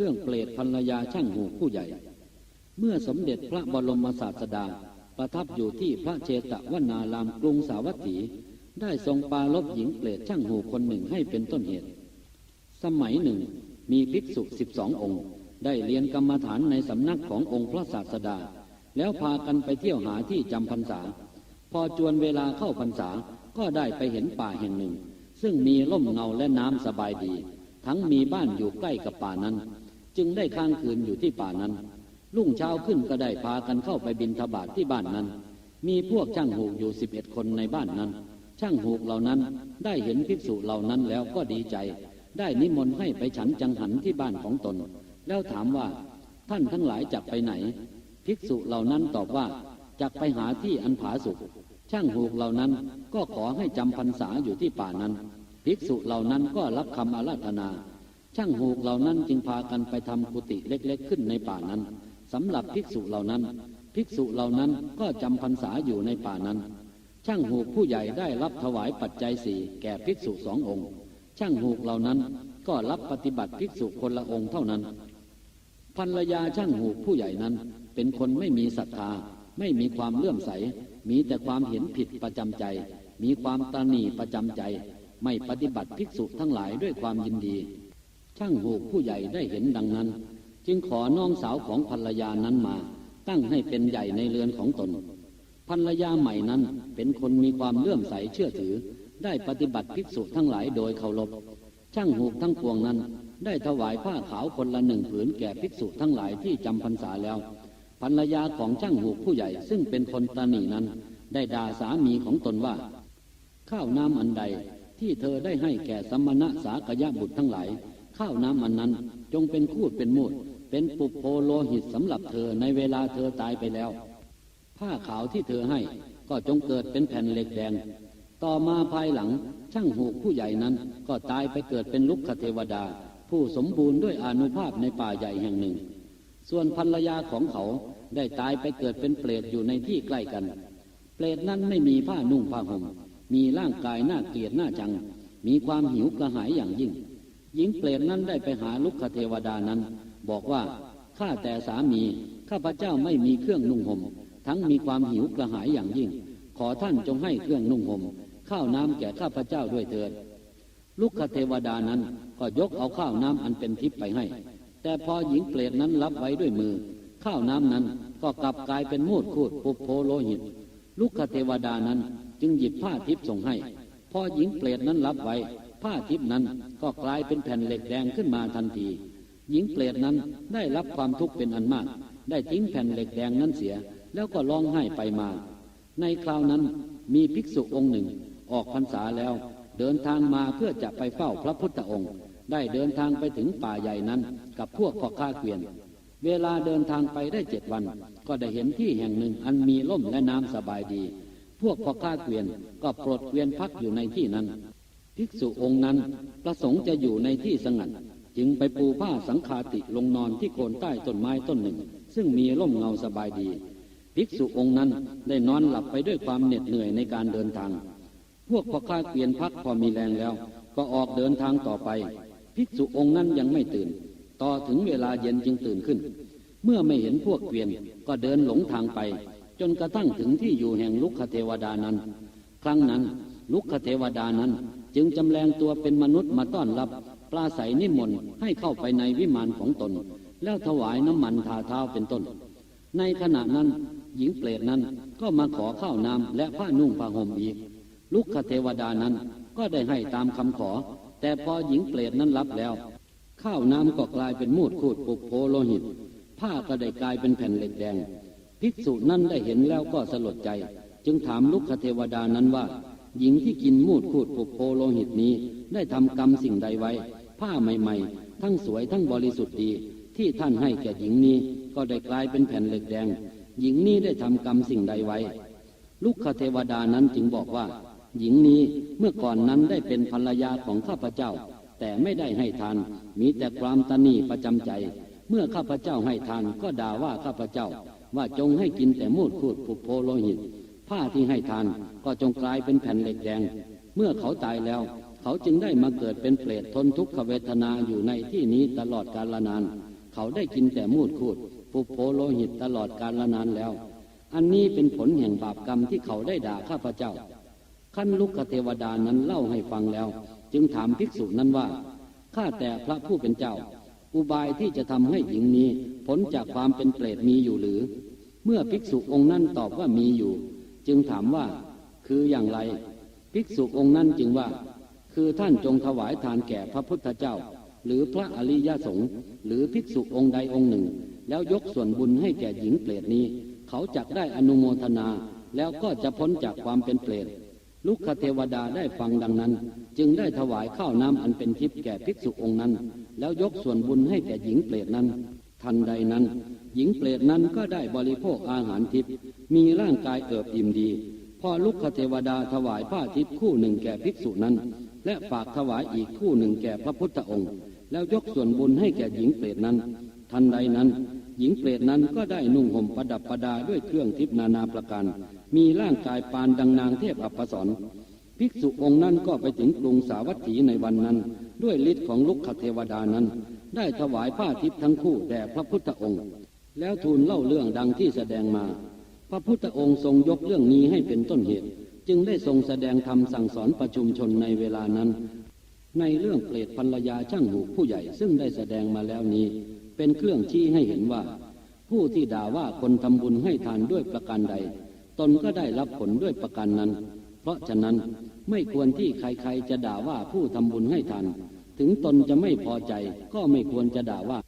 เรื่องเปรตภรรยาช่างหูผู้ใหญ่ เมื่อสมเด็จพระบรมศาสดา ประทับอยู่ที่พระเชตวนารามกรุงสาวัตถี ได้ทรงปารบหญิงเปรตช่างหูคนหนึ่งให้เป็นต้นเหตุ สมัยหนึ่งมีภิกษุสิบสององค์ ได้เรียนกรรมฐานในสำนักขององค์พระศาสดา แล้วพากันไปเที่ยวหาที่จำพรรษา พอจวนเวลาเข้าพรรษาก็ได้ไปเห็นป่าแห่งหนึ่ง ซึ่งมีร่มเงาและน้ำสบายดี ทั้งมีบ้านอยู่ใกล้กับป่านั้น จึงได้ค้างคืนอยู่ที่ป่านั้น รุ่งเช้าขึ้นก็ได้พากันเข้าไปบินทบาทที่บ้านนั้น มีพวกช่างหูกอยู่สิบเอ็ดคนในบ้านนั้น ช่างหูกเหล่านั้นได้เห็นภิกษุเหล่านั้นแล้วก็ดีใจ ได้นิมนต์ให้ไปฉันจังหันที่บ้านของตน แล้วถามว่าท่านทั้งหลายจักไปไหน ภิกษุเหล่านั้นตอบว่าจักไปหาที่อันผาสุกช่างหูกเหล่านั้นก็ขอให้จำพรรษาอยู่ที่ป่านั้น ภิกษุเหล่านั้นก็รับคำอาราธนา ช่างหูกเหล่านั้นจึงพากันไปทำกุฏิเล็กๆขึ้นในป่านั้นสำหรับภิกษุเหล่านั้น ภิกษุเหล่านั้นก็จำพรรษาอยู่ในป่านั้น ช่างหูกผู้ใหญ่ได้รับถวายปัจจัยสี่แก่ภิกษุสององค์ ช่างหูกเหล่านั้นก็รับปฏิบัติภิกษุคนละองค์เท่านั้นภรรยาช่างหูกผู้ใหญ่นั้น เป็นคนไม่มีศรัทธา ไม่มีความเลื่อมใส มีแต่ความเห็นผิดประจำใจ มีความตาหนีประจำใจ ไม่ปฏิบัติภิกษุทั้งหลายด้วยความยินดี ช่างหูกผู้ใหญ่ได้เห็นดังนั้น จึงขอน้องสาวของภรรยานั้นมา ตั้งให้เป็นใหญ่ในเรือนของตนภรรยาใหม่นั้นเป็นคนมีความเลื่อมใสเชื่อถือ ได้ปฏิบัติภิกษุทั้งหลายโดยเคารพช่างหูกทั้งปวงนั้น ได้ถวายผ้าขาวคนละหนึ่งผืนแก่ภิกษุทั้งหลายที่จำพรรษาแล้วภรรยาของช่างหูกผู้ใหญ่ซึ่งเป็นคนตาหนีนั้น ได้ด่าสามีของตนว่า ข้าวน้ำอันใดที่เธอได้ให้แก่สมณะสากยะบุตรทั้งหลาย ข้าวน้ำอันนั้น จงเป็นคูดเป็นมูด เป็นปุโพโลหิตสำหรับเธอในเวลาเธอตายไปแล้ว ผ้าขาวที่เธอให้ก็จงเกิดเป็นแผ่นเหล็กแดง ต่อมาภายหลังช่างหูกผู้ใหญ่นั้นก็ตายไปเกิดเป็นลุกขเทวดา ผู้สมบูรณ์ด้วยอนุภาพในป่าใหญ่แห่งหนึ่ง ส่วนภรรยาของเขาได้ตายไปเกิดเป็นเปรตอยู่ในที่ใกล้กัน เปรตนั้นไม่มีผ้านุ่งผ้าห่มมีร่างกายน่าเกลียดน่าจัง มีความหิวกระหายอย่างยิ่ง หญิงเปรตนั้นได้ไปหาลุกขเทวดานั้น บอกว่าข้าแต่สามีข้าพเจ้าไม่มีเครื่องนุ่งห่มทั้งมีความหิวกระหายอย่างยิ่ง ขอท่านจงให้เครื่องนุ่งห่มข้าวน้ำแก่ข้าพเจ้าด้วยเถิดลุกขเทวดานั้นก็ยกเอาข้าวน้ำอันเป็นทิพย์ไปให้ แต่พอหญิงเปรตนั้นรับไว้ด้วยมือ ข้าวน้ำนั้นก็กลับกลายเป็นมูดคูดปุโพโลหิตลุกขเทวดานั้นจึงหยิบผ้าทิพย์ส่งให้ พอหญิงเปรตนั้นรับไว้ ผ้าทิพนั้นก็กลายเป็นแผ่นเหล็กแดงขึ้นมาทันที หญิงเปรตนั้นได้รับความทุกข์เป็นอันมาก ได้ทิ้งแผ่นเหล็กแดงนั้นเสีย แล้วก็ร้องไห้ไปมา ในคราวนั้นมีภิกษุองค์หนึ่งออกพรรษาแล้ว เดินทางมาเพื่อจะไปเฝ้าพระพุทธองค์ ได้เดินทางไปถึงป่าใหญ่นั้น กับพวกพ่อค้าเกวียน เวลาเดินทางไปได้เจ็ดวัน ก็ได้เห็นที่แห่งหนึ่งอันมีร่มและน้ำสบายดี พวกพ่อค้าเกวียนก็ปลดเกวียนพักอยู่ในที่นั้น ภิกษุองค์นั้นประสงค์จะอยู่ในที่สงัด จึงไปปูผ้าสังคาติลงนอนที่โคนใต้ต้นไม้ต้นหนึ่ง ซึ่งมีร่มเงาสบายดี ภิกษุองค์นั้นได้นอนหลับไปด้วยความเหน็ดเหนื่อยในการเดินทาง พวกพ่อค้าเกวียนพักพอมีแรงแล้ว ก็ออกเดินทางต่อไป ภิกษุองค์นั้นยังไม่ตื่น ต่อถึงเวลาเย็นจึงตื่นขึ้น เมื่อไม่เห็นพวกเกวียนก็เดินหลงทางไป จนกระทั่งถึงที่อยู่แห่งลุกขเทวดานั้น ครั้งนั้นลุกขเทวดานั้น จึงจำแรงตัวเป็นมนุษย์มาต้อนรับปลาใสนิมนต์ให้เข้าไปในวิมานของตน แล้วถวายน้ำมันทาเท้าเป็นต้น ในขณะนั้นหญิงเปรตนั้นก็มาขอข้าวน้ำและผ้านุ่งผ้าห่มอีกลุกขเทวดานั้นก็ได้ให้ตามคำขอ แต่พอหญิงเปรตนั้นรับแล้ว ข้าวน้ำก็กลายเป็นมูดคูดปุบโพโลหิต ผ้าก็ได้กลายเป็นแผ่นเหล็กแดง ภิกษุนั้นได้เห็นแล้วก็สลดใจ จึงถามลุกขเทวดานั้นว่า หญิงที่กินมูดคูดปุบโพโลหิตนี้ ได้ทำกรรมสิ่งใดไว้ ผ้าใหม่ ๆ ทั้งสวยทั้งบริสุทธิ์ดี ที่ท่านให้แก่หญิงนี้ก็ได้กลายเป็นแผ่นเหล็กแดง หญิงนี้ได้ทำกรรมสิ่งใดไว้ลุกขเทวดานั้นจึงบอกว่า หญิงนี้เมื่อก่อนนั้นได้เป็นภรรยาของข้าพเจ้า แต่ไม่ได้ให้ทาน มีแต่ความตนีประจำใจ เมื่อข้าพเจ้าให้ทานก็ด่าว่าข้าพเจ้าว่าจงให้กินแต่มูดคูดปุบโพโลหิต ผ้าที่ให้ทานก็จงกลายเป็นแผ่นเหล็กแดง เมื่อเขาตายแล้ว เขาจึงได้มาเกิดเป็นเปรตทนทุกขเวทนาอยู่ในที่นี้ตลอดกาลนาน เขาได้กินแต่มูดคูดปุโพโลหิตตลอดกาลนานแล้ว อันนี้เป็นผลแห่งบาปกรรมที่เขาได้ด่าข้าพเจ้าขั้นลุกเทวดานั้นเล่าให้ฟังแล้ว จึงถามภิกษุนั้นว่าข้าแต่พระผู้เป็นเจ้า อุบายที่จะทำให้หญิงนี้พ้นจากความเป็นเปรตมีอยู่หรือ เมื่อภิกษุองค์นั้นตอบว่ามีอยู่ จึงถามว่า คืออย่างไร ภิกษุองค์นั้นจึงว่า คือท่านจงถวายทานแก่พระพุทธเจ้า หรือพระอริยสงฆ์หรือภิกษุองค์ใดองค์หนึ่ง แล้วยกส่วนบุญให้แก่หญิงเปรตนี้ เขาจักได้อนุโมทนา แล้วก็จะพ้นจากความเป็นเปรตลุกขเทวดาได้ฟังดังนั้น จึงได้ถวายข้าวน้ำอันเป็นทิพย์แก่ภิกษุองค์นั้น แล้วยกส่วนบุญให้แก่หญิงเปรตนั้น ทันใดนั้น หญิงเปรตนั้นก็ได้บริโภคอาหารทิพย์ มีร่างกายเอิบอิ่มดี พอลุกขเทวดาถวายผ้าทิพย์คู่หนึ่งแก่ภิกษุนั้น และฝากถวายอีกคู่หนึ่งแก่พระพุทธองค์ แล้วยกส่วนบุญให้แก่หญิงเปรตนั้น ทันใดนั้น หญิงเปรตนั้นก็ได้นุ่งห่มประดับประดาด้วยเครื่องทิพย์นานาประการ มีร่างกายปานดังนางเทพอัปสรภิกษุองค์นั้นก็ไปถึงกรุงสาวัตถีในวันนั้น ด้วยฤทธิ์ของลุกขเทวดานั้น ได้ถวายผ้าทิพย์ทั้งคู่แด่พระพุทธองค์ แล้วทูลเล่าเรื่องดังที่แสดงมา พระพุทธองค์ทรงยกเรื่องนี้ให้เป็นต้นเหตุ จึงได้ทรงแสดงธรรมสั่งสอนประชุมชนในเวลานั้น ในเรื่องเปรตภรรยาช่างหูผู้ใหญ่ซึ่งได้แสดงมาแล้วนี้ เป็นเครื่องชี้ให้เห็นว่า ผู้ที่ด่าว่าคนทำบุญให้ทานด้วยประการใด ตนก็ได้รับผลด้วยประการนั้น เพราะฉะนั้นไม่ควรที่ใครๆจะด่าว่าผู้ทำบุญให้ทาน ถึงตนจะไม่พอใจก็ไม่ควรจะด่าว่า